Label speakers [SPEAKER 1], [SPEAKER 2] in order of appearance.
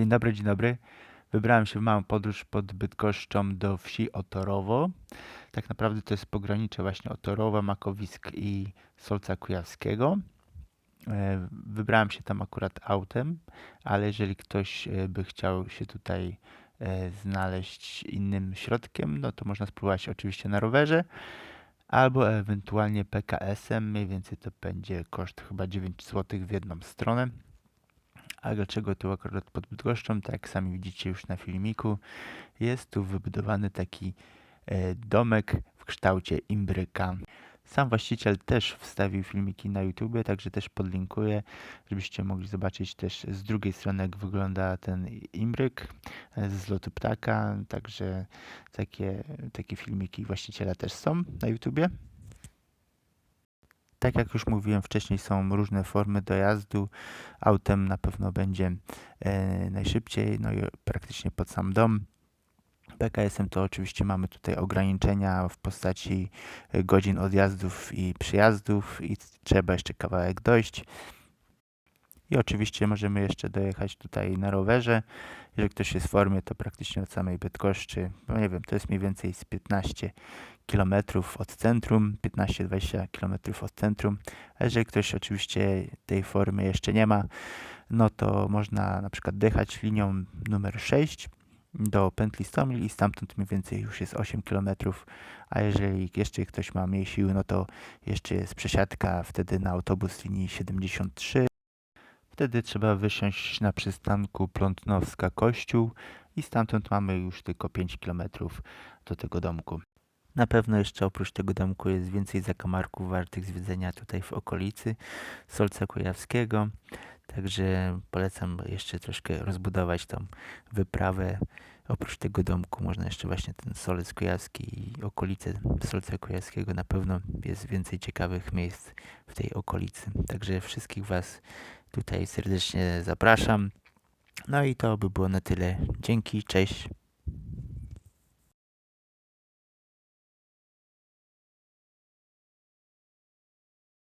[SPEAKER 1] Dzień dobry, dzień dobry. Wybrałem się w małą podróż pod Bydgoszczą do wsi Otorowo. Tak naprawdę to jest pogranicze właśnie Otorowa, Makowisk i Solca Kujawskiego. E, Wybrałem się tam akurat autem, ale jeżeli ktoś e, by chciał się tutaj e, znaleźć innym środkiem, no to można spróbować oczywiście na rowerze albo ewentualnie PKS-em. Mniej więcej to będzie koszt chyba 9 zł w jedną stronę. A dlaczego tu akurat pod Bydgoszczą? Tak jak sami widzicie już na filmiku, jest tu wybudowany taki e, domek w kształcie imbryka. Sam właściciel też wstawił filmiki na YouTube, także też podlinkuję, żebyście mogli zobaczyć też z drugiej strony, jak wygląda ten imbryk e, z lotu ptaka. Także takie, takie filmiki właściciela też są na YouTubie. Tak jak już mówiłem wcześniej, są różne formy dojazdu. Autem na pewno będzie e, najszybciej, no i praktycznie pod sam dom. PKS-em to oczywiście mamy tutaj ograniczenia w postaci e, godzin odjazdów i przyjazdów i trzeba jeszcze kawałek dojść. I oczywiście możemy jeszcze dojechać tutaj na rowerze. Jeżeli ktoś jest w formie, to praktycznie od samej Bydgoszczy, no nie wiem, to jest mniej więcej z 15 km od centrum, 15-20 km od centrum. A jeżeli ktoś oczywiście tej formy jeszcze nie ma, no to można na przykład dojechać linią numer 6 do pętli Stomil i stamtąd mniej więcej już jest 8 km, a jeżeli jeszcze ktoś ma mniej siły, no to jeszcze jest przesiadka wtedy na autobus linii 73. Wtedy trzeba wysiąść na przystanku Plątnowska Kościół i stamtąd mamy już tylko 5 km do tego domku. Na pewno jeszcze oprócz tego domku jest więcej zakamarków wartych zwiedzenia tutaj w okolicy Solca Kujawskiego. Także polecam jeszcze troszkę rozbudować tą wyprawę. Oprócz tego domku można jeszcze właśnie ten Solec Kujawski i okolice Solca Kujawskiego. Na pewno jest więcej ciekawych miejsc w tej okolicy. Także wszystkich Was tutaj serdecznie zapraszam. No i to by było na tyle. Dzięki, cześć.